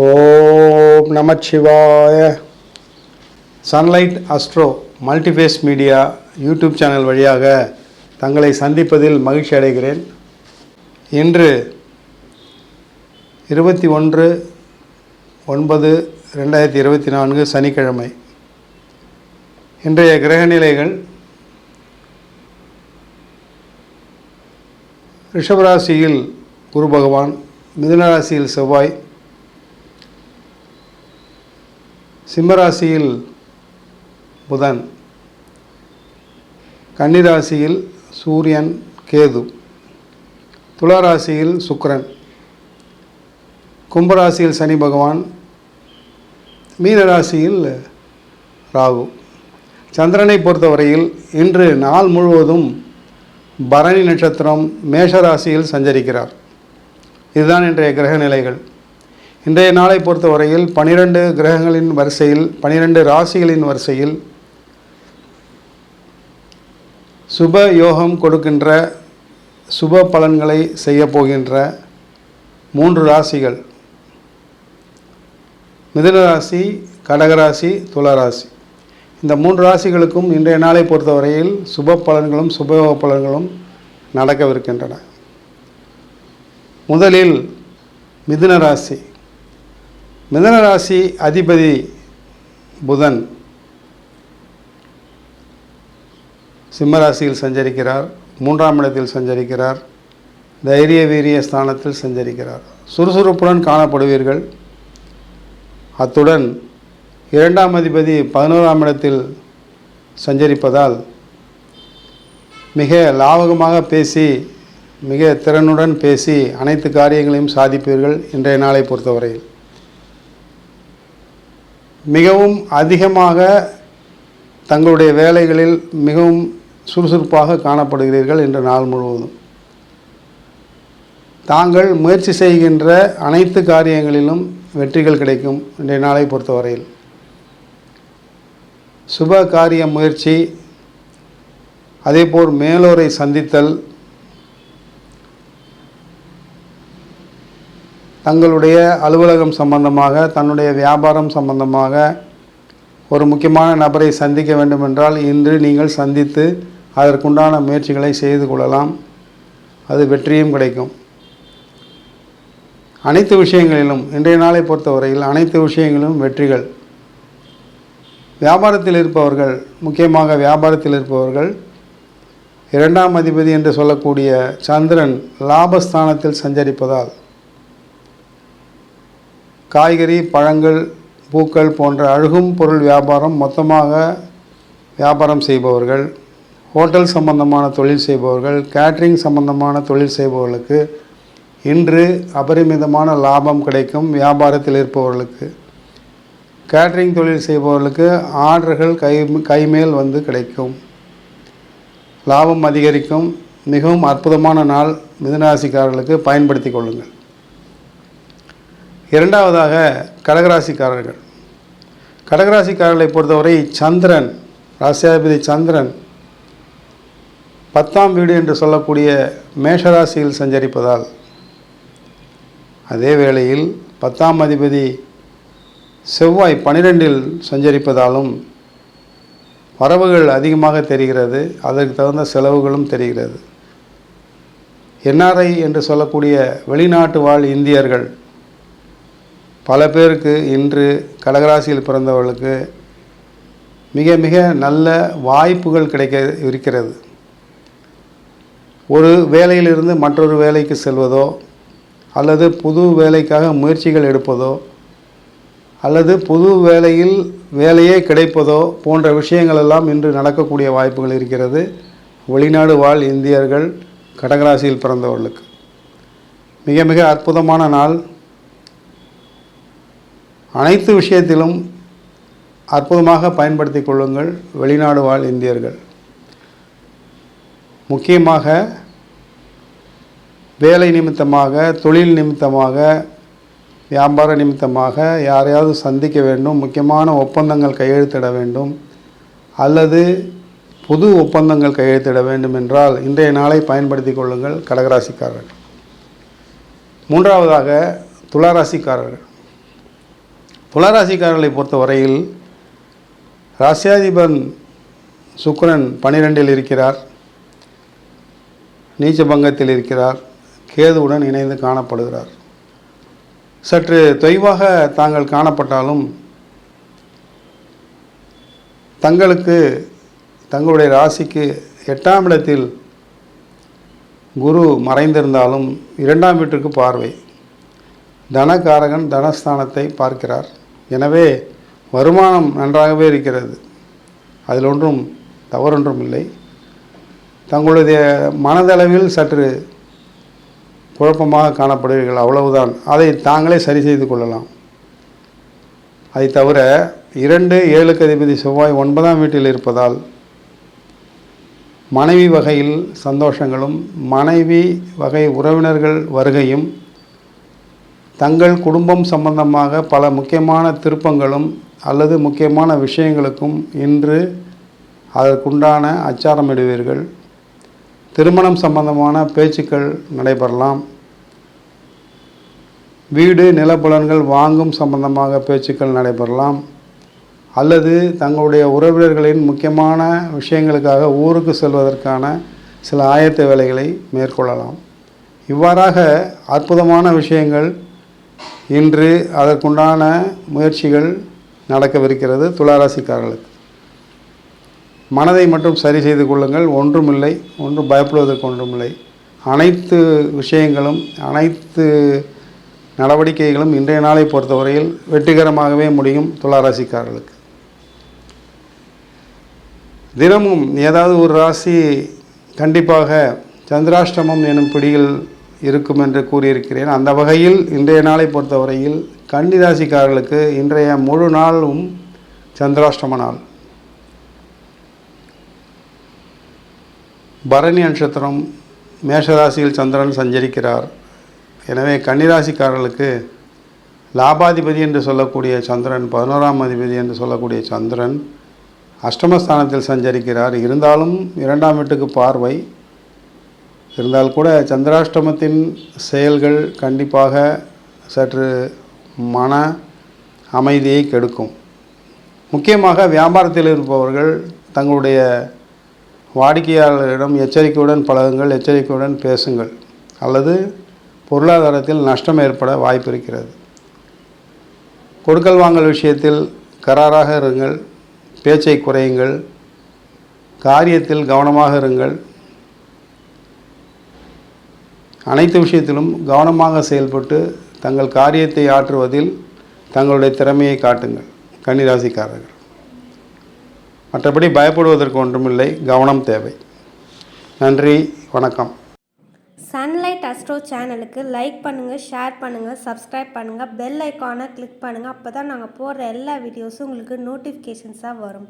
ஓம் நமச்சிவாய. Sunlight Astro multiphase media YouTube channel வழியாக தங்களை சந்திப்பதில் மகிழ்ச்சி அடைகிறேன். இன்று இருபத்தி ஒன்று ஒன்பது ரெண்டாயிரத்தி இருபத்தி நான்கு சனிக்கிழமை. இன்றைய கிரகநிலைகள் ரிஷபராசியில் குரு பகவான் மிதுனராசியில் செவ்வாய் சிம்மராசியில் புதன் கன்னிராசியில் சூரியன் கேது துளாராசியில் சுக்கரன் கும்பராசியில் சனி பகவான் மீனராசியில் ராகு. சந்திரனை பொறுத்தவரையில் இன்று நாள் முழுவதும் பரணி நட்சத்திரம் மேஷராசியில் சஞ்சரிக்கிறார். இதுதான் இன்றைய கிரக நிலைகள் இன்றைய நாளை பொறுத்தவரையில் பனிரெண்டு கிரகங்களின் வரிசையில் பனிரெண்டு ராசிகளின் வரிசையில் சுப யோகம் கொடுக்கின்ற சுப பலன்களை செய்யப்போகின்ற மூன்று ராசிகள். மிதுன ராசி கடகராசி துளராசி இந்த மூன்று ராசிகளுக்கும் இன்றைய நாளை பொறுத்தவரையில் சுப பலன்களும் சுபயோக பலன்களும் நடக்கவிருக்கின்றன. முதலில் மிதுன ராசி. மிதனராசி அதிபதி புதன் சிம்மராசியில் சஞ்சரிக்கிறார். மூன்றாம் இடத்தில் சஞ்சரிக்கிறார். தைரிய வீரிய ஸ்தானத்தில் சஞ்சரிக்கிறார். சுறுசுறுப்புடன் காணப்படுவீர்கள். அத்துடன் இரண்டாம் அதிபதி பதினோராம் இடத்தில் சஞ்சரிப்பதால் மிக லாவகமாக பேசி மிக திறனுடன் பேசி அனைத்து காரியங்களையும் சாதிப்பீர்கள் இன்றைய நாளை பொறுத்தவரையில். மிகவும் அதிகமாக தங்களுடைய வேலைகளில் மிகவும் சுறுசுறுப்பாக காணப்படுகிறீர்கள் இன்று நாள் முழுவதும். தாங்கள் முயற்சி செய்கின்ற அனைத்து காரியங்களிலும் வெற்றிகள் கிடைக்கும் இன்றைய நாளை பொறுத்தவரையில். சுப காரிய முயற்சி அதேபோல் மேலோரை சந்தித்தல் தங்களுடைய அலுவலகம் சம்பந்தமாக தன்னுடைய வியாபாரம் சம்பந்தமாக ஒரு முக்கியமான நபரை சந்திக்க வேண்டுமென்றால் இன்று நீங்கள் சந்தித்து அதற்குண்டான முயற்சிகளை செய்து கொள்ளலாம். அது வெற்றியும் கிடைக்கும். அனைத்து விஷயங்களிலும் இன்றைய நாளை பொறுத்தவரையில் அனைத்து விஷயங்களிலும் வெற்றிகள். வியாபாரத்தில் இருப்பவர்கள் முக்கியமாக வியாபாரத்தில் இருப்பவர்கள் இரண்டாம் அதிபதி என்று சொல்லக்கூடிய சந்திரன் லாபஸ்தானத்தில் சஞ்சரிப்பதால் காய்கறி பழங்கள் பூக்கள் போன்ற அழுகும் பொருள் வியாபாரம் மொத்தமாக வியாபாரம் செய்பவர்கள் ஹோட்டல் சம்பந்தமான தொழில் செய்பவர்கள் கேட்ரிங் சம்பந்தமான தொழில் செய்பவர்களுக்கு இன்று அபரிமிதமான லாபம் கிடைக்கும் வியாபாரத்தில் இருப்பவர்களுக்கு. கேட்ரிங் தொழில் செய்பவர்களுக்கு ஆர்டர்கள் கை கைமேல் வந்து கிடைக்கும். லாபம் அதிகரிக்கும். மிகவும் அற்புதமான நாள் மிதுனராசிக்காரர்களுக்கு பயன்படுத்தி கொள்ளுங்கள். இரண்டாவதாக கடகராசிக்காரர்கள். கடகராசிக்காரர்களை பொறுத்தவரை சந்திரன் ராசியாதிபதி சந்திரன் பத்தாம் வீடு என்று சொல்லக்கூடிய மேஷராசியில் சஞ்சரிப்பதால் அதே வேளையில் பத்தாம் அதிபதி செவ்வாய் பனிரெண்டில் சஞ்சரிப்பதாலும் வரவுகள் அதிகமாக தெரிகிறது அதற்கு தகுந்த செலவுகளும் தெரிகிறது. என்ஆர்ஐ என்று சொல்லக்கூடிய வெளிநாட்டு வாழ் இந்தியர்கள் பல பேருக்கு இன்று கடகராசியில் பிறந்தவர்களுக்கு மிக மிக நல்ல வாய்ப்புகள் கிடைக்க இருக்கிறது. ஒரு வேலையிலிருந்து மற்றொரு வேலைக்கு செல்வதோ அல்லது புது வேலைக்காக முயற்சிகள் எடுப்பதோ அல்லது புது வேலையில் வேலையே கிடைப்பதோ போன்ற விஷயங்கள் எல்லாம் இன்று நடக்கக்கூடிய வாய்ப்புகள் இருக்கிறது. வெளிநாடு வாழ் இந்தியர்கள் கடகராசியில் பிறந்தவர்களுக்கு. மிக மிக அற்புதமான நாள். அனைத்து விஷயத்திலும் அற்புதமாக பயன்படுத்தி கொள்ளுங்கள் வெளிநாடு வாழ் இந்தியர்கள். முக்கியமாக வேலை நிமித்தமாக தொழில் நிமித்தமாக வியாபார நிமித்தமாக யாரையாவது சந்திக்க வேண்டும் முக்கியமான ஒப்பந்தங்கள் கையெழுத்திட வேண்டும் அல்லது புது ஒப்பந்தங்கள் கையெழுத்திட வேண்டும் என்றால் இன்றைய நாளை பயன்படுத்தி கொள்ளுங்கள் கடகராசிக்காரர்கள். மூன்றாவதாக துளாராசிக்காரர்கள் துளாராசிக்காரர்களை பொறுத்தவரையில் ராசியாதிபன் சுக்கரன் பனிரெண்டில் இருக்கிறார். நீச்சபங்கத்தில் இருக்கிறார். கேதுவுடன் இணைந்து காணப்படுகிறார். சற்று தொய்வாக தாங்கள் காணப்பட்டாலும் தங்களுக்கு தங்களுடைய ராசிக்கு எட்டாம் இடத்தில் குரு மறைந்திருந்தாலும் இரண்டாம் வீட்டுக்கு பார்வை. தனகாரகன் தனஸ்தானத்தை பார்க்கிறார். எனவே வருமானம் நன்றாகவே இருக்கிறது. அதில் ஒன்றும் தவறொன்றும் இல்லை. தங்களுடைய மனதளவில் சற்று குழப்பமாக காணப்படுவீர்கள் அவ்வளவுதான். அதை தாங்களே சரி செய்து கொள்ளலாம். அதை தவிர இரண்டு ஏழுக்கு அதிபதி செவ்வாய் ஒன்பதாம் வீட்டில் இருப்பதால் மனைவி வகையில் சந்தோஷங்களும் மனைவி வகை உறவினர்கள் வருகையும் தங்கள் குடும்பம் சம்பந்தமாக பல முக்கியமான திருப்பங்களும் அல்லது முக்கியமான விஷயங்களுக்கும் இன்று அதற்குண்டான அச்சாரமிடுவீர்கள். திருமணம் சம்பந்தமான பேச்சுக்கள் நடைபெறலாம். வீடு நிலப்புலன்கள் வாங்கும் சம்பந்தமாக பேச்சுக்கள் நடைபெறலாம். அல்லது தங்களுடைய உறவினர்களின் முக்கியமான விஷயங்களுக்காக ஊருக்கு செல்வதற்கான சில ஆயத்த வேலைகளை மேற்கொள்ளலாம். இவ்வாறாக அற்புதமான விஷயங்கள் இன்று அதற்குண்டான முயற்சிகள் நடக்கவிருக்கிறது துளாராசிக்காரர்களுக்கு. மனதை மட்டும் சரி செய்து கொள்ளுங்கள். ஒன்றுமில்லை. ஒன்றும் பயப்படுவதற்கு ஒன்றுமில்லை. அனைத்து விஷயங்களும் அனைத்து நடவடிக்கைகளும் இன்றைய நாளை பொறுத்தவரையில் வெற்றிகரமாகவே முடியும் துளாராசிக்காரர்களுக்கு. தினமும் ஏதாவது ஒரு ராசி கண்டிப்பாக சந்திராஷ்டமம் எனும் பிடியில் இருக்கும் என்று கூறியிருக்கிறேன். அந்த வகையில் இன்றைய நாளை பொறுத்தவரையில் கன்னிராசிக்காரர்களுக்கு இன்றைய முழு நாளும் சந்திராஷ்டம நாள். பரணி நட்சத்திரம் மேஷராசியில் சந்திரன் சஞ்சரிக்கிறார். எனவே கன்னிராசிக்காரர்களுக்கு லாபாதிபதி என்று சொல்லக்கூடிய சந்திரன் பதினோராம் அதிபதி என்று சொல்லக்கூடிய சந்திரன் அஷ்டமஸ்தானத்தில் சஞ்சரிக்கிறார். இருந்தாலும் இரண்டாம் வீட்டுக்கு பார்வை இருந்தால் கூட சந்திராஷ்டமத்தின் செயல்கள் கண்டிப்பாக சற்று மன அமைதியை கெடுக்கும். முக்கியமாக வியாபாரத்தில் இருப்பவர்கள் தங்களுடைய வாடிக்கையாளர்களிடம் எச்சரிக்கையுடன் பழகுங்கள் எச்சரிக்கையுடன் பேசுங்கள். அல்லது பொருளாதாரத்தில் நஷ்டம் ஏற்பட வாய்ப்பு இருக்கிறது. கொடுக்கல் வாங்கல் விஷயத்தில் கராராக இருங்கள். பேச்சை குறையுங்கள். காரியத்தில் கவனமாக இருங்கள். அனைத்து விஷயத்திலும் கவனமாக செயல்பட்டு தங்கள் காரியத்தை ஆற்றுவதில் தங்களுடைய திறமையை காட்டுங்கள் கன்னிராசிக்காரர்கள். மற்றபடி பயப்படுவதற்கு ஒன்றுமில்லை கவனம் தேவை. நன்றி வணக்கம். சன்லைட் அஸ்ட்ரோ சேனலுக்கு லைக் பண்ணுங்கள் ஷேர் பண்ணுங்கள் சப்ஸ்கிரைப் பண்ணுங்கள் பெல் ஐக்கானை கிளிக் பண்ணுங்கள் அப்போ தான் நாங்கள் போடுற எல்லா வீடியோஸும் உங்களுக்கு நோட்டிஃபிகேஷன்ஸாக வரும்.